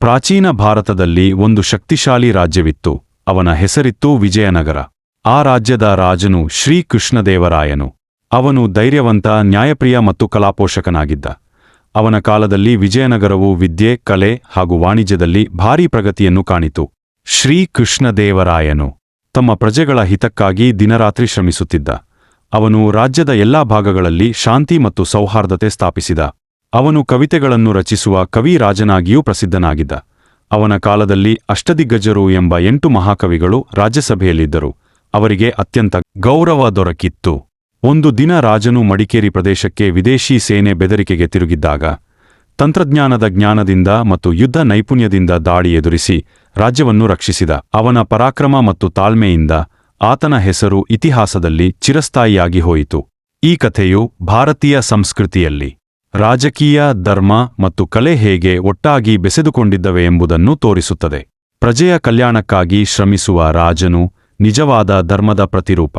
ಪ್ರಾಚೀನ ಭಾರತದಲ್ಲಿ ಒಂದು ಶಕ್ತಿಶಾಲಿ ರಾಜ್ಯವಿತ್ತು, ಅವನ ಹೆಸರಿತ್ತು ವಿಜಯನಗರ. ಆ ರಾಜ್ಯದ ರಾಜನು ಶ್ರೀಕೃಷ್ಣದೇವರಾಯನು ಅವನು ಧೈರ್ಯವಂತ, ನ್ಯಾಯಪ್ರಿಯ ಮತ್ತು ಕಲಾಪೋಷಕನಾಗಿದ್ದ. ಅವನ ಕಾಲದಲ್ಲಿ ವಿಜಯನಗರವು ವಿದ್ಯೆ, ಕಲೆ ಹಾಗೂ ವಾಣಿಜ್ಯದಲ್ಲಿ ಭಾರೀ ಪ್ರಗತಿಯನ್ನು ಕಾಣಿತು. ಶ್ರೀಕೃಷ್ಣದೇವರಾಯನು ತಮ್ಮ ಪ್ರಜೆಗಳ ಹಿತಕ್ಕಾಗಿ ದಿನರಾತ್ರಿ ಶ್ರಮಿಸುತ್ತಿದ್ದ. ಅವನು ರಾಜ್ಯದ ಎಲ್ಲಾ ಭಾಗಗಳಲ್ಲಿ ಶಾಂತಿ ಮತ್ತು ಸೌಹಾರ್ದತೆ ಸ್ಥಾಪಿಸಿದ. ಅವನು ಕವಿತೆಗಳನ್ನು ರಚಿಸುವ ಕವಿ ರಾಜನಾಗಿಯೂ ಪ್ರಸಿದ್ಧನಾಗಿದ್ದ. ಅವನ ಕಾಲದಲ್ಲಿ ಅಷ್ಟದಿಗ್ಗಜರು ಎಂಬ ಎಂಟು ಮಹಾಕವಿಗಳು ರಾಜ್ಯಸಭೆಯಲ್ಲಿದ್ದರು. ಅವರಿಗೆ ಅತ್ಯಂತ ಗೌರವ ದೊರಕಿತ್ತು. ಒಂದು ದಿನ ರಾಜನು ಮಡಿಕೇರಿ ಪ್ರದೇಶಕ್ಕೆ ವಿದೇಶಿ ಸೇನೆ ಬೆದರಿಕೆಗೆ ತಿರುಗಿದ್ದಾಗ, ತಂತ್ರಜ್ಞಾನದ ಜ್ಞಾನದಿಂದ ಮತ್ತು ಯುದ್ಧ ನೈಪುಣ್ಯದಿಂದ ದಾಳಿ ಎದುರಿಸಿ ರಾಜ್ಯವನ್ನು ರಕ್ಷಿಸಿದ. ಅವನ ಪರಾಕ್ರಮ ಮತ್ತು ತಾಳ್ಮೆಯಿಂದ ಆತನ ಹೆಸರು ಇತಿಹಾಸದಲ್ಲಿ ಚಿರಸ್ಥಾಯಿಯಾಗಿ ಹೋಯಿತು. ಈ ಕಥೆಯು ಭಾರತೀಯ ಸಂಸ್ಕೃತಿಯಲ್ಲಿ ರಾಜಕೀಯ, ಧರ್ಮ ಮತ್ತು ಕಲೆ ಹೇಗೆ ಒಟ್ಟಾಗಿ ಬೆಸೆದುಕೊಂಡಿದ್ದವೆ ಎಂಬುದನ್ನು ತೋರಿಸುತ್ತದೆ. ಪ್ರಜೆಯ ಕಲ್ಯಾಣಕ್ಕಾಗಿ ಶ್ರಮಿಸುವ ರಾಜನು ನಿಜವಾದ ಧರ್ಮದ ಪ್ರತಿರೂಪ.